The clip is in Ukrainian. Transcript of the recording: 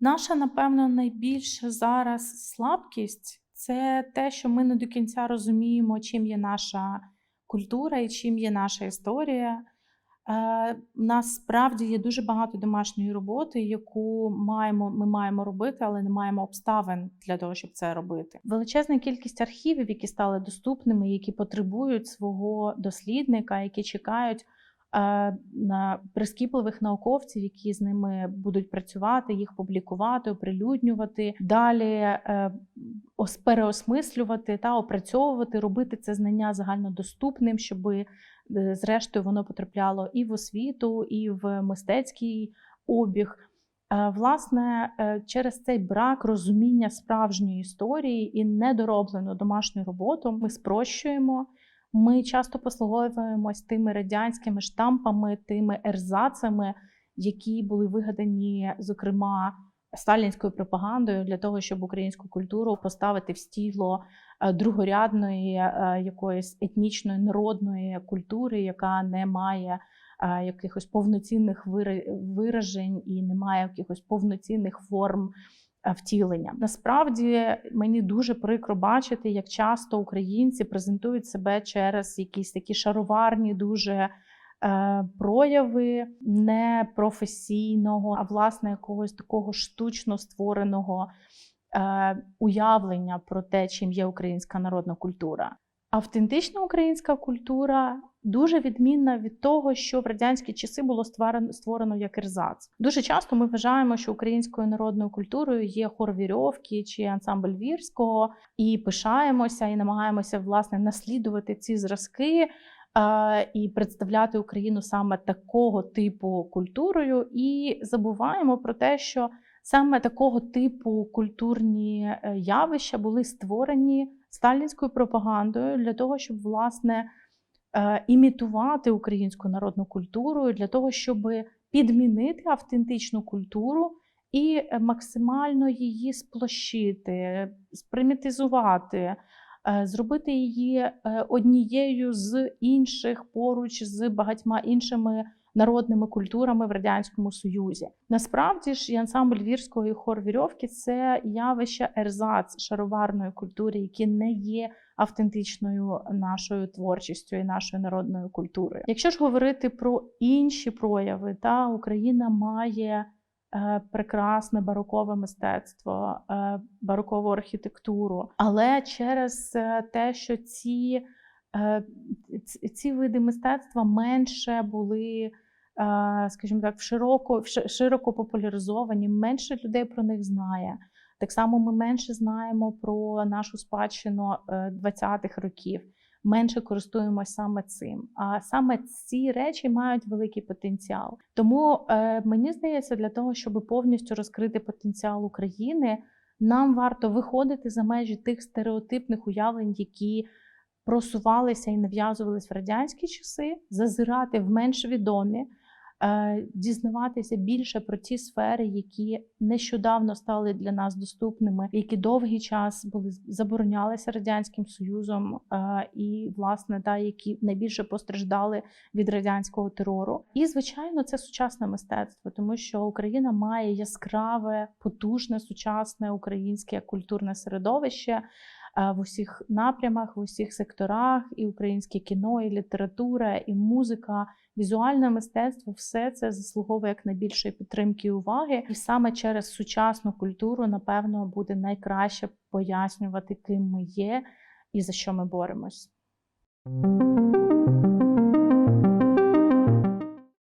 Наша, напевно, найбільша зараз слабкість це те, що ми не до кінця розуміємо, чим є наша культура і чим є наша історія. Е, У нас справді є дуже багато домашньої роботи, яку маємо, ми маємо робити, але не маємо обставин для того, щоб це робити. Величезна кількість архівів, які стали доступними, які потребують свого дослідника, які чекають на прискіпливих науковців, які з ними будуть працювати, їх публікувати, оприлюднювати, далі е, переосмислювати та опрацьовувати, робити це знання загальнодоступним, щоб е, зрештою воно потрапляло і в освіту, і в мистецький обіг. Е, Власне, е, через цей брак розуміння справжньої історії і недороблену домашню роботу ми спрощуємо. Ми часто послуговуємось тими радянськими штампами, тими ерзацами, які були вигадані, зокрема, сталінською пропагандою для того, щоб українську культуру поставити в стіло е, другорядної е, якоїсь етнічної народної культури, яка не має е, якихось повноцінних вира- виражень і не має якихось повноцінних форм втілення. Насправді мені дуже прикро бачити, як часто українці презентують себе через якісь такі шароварні, дуже прояви не професійного, а власне якогось такого штучно створеного е, уявлення про те, чим є українська народна культура. Автентична українська культура дуже відмінна від того, що в радянські часи було створено, створено як ерзац. Дуже часто ми вважаємо, що українською народною культурою є хор вірьовки чи ансамбль вірського, і пишаємося і намагаємося власне наслідувати ці зразки і представляти Україну саме такого типу культурою, і забуваємо про те, що саме такого типу культурні е, явища були створені сталінською пропагандою для того, щоб власне е, імітувати українську народну культуру, для того, щоб підмінити автентичну культуру і е, максимально її сплощити, спримітизувати, зробити її однією з інших поруч з багатьма іншими народними культурами в радянському союзі. Насправді ж і ансамбль вірського і хор вірьовки це явище ерзац шароварної культури, які не є автентичною нашою творчістю і нашою народною культурою. Якщо ж говорити про інші прояви, та Україна має е, прекрасне барокове мистецтво, е, барокову архітектуру, але через е, те, що ці, е, ці види мистецтва менше були. Е, Скажімо так, в широко, в широко популяризовані, менше людей про них знає. Так само ми менше знаємо про нашу спадщину е, 20-х років, менше користуємося саме цим. А саме ці речі мають великий потенціал. Тому е, мені здається, для того, щоб повністю розкрити потенціал України, нам варто виходити за межі тих стереотипних уявлень, які просувалися і нав'язувались в радянські часи, зазирати в менш відомі. Е, Дізнаватися більше про ті сфери, які нещодавно стали для нас доступними, які довгий час були заборонялися радянським союзом, е, і власне та які найбільше постраждали від радянського терору. І звичайно, це сучасне мистецтво, тому що Україна має яскраве, потужне, сучасне українське культурне середовище в усіх напрямах, в усіх секторах, і українське кіно, і література, і музика, візуальне мистецтво все це заслуговує як найбільшої підтримки і уваги. І саме через сучасну культуру, напевно, буде найкраще пояснювати, ким ми є і за що ми боремось.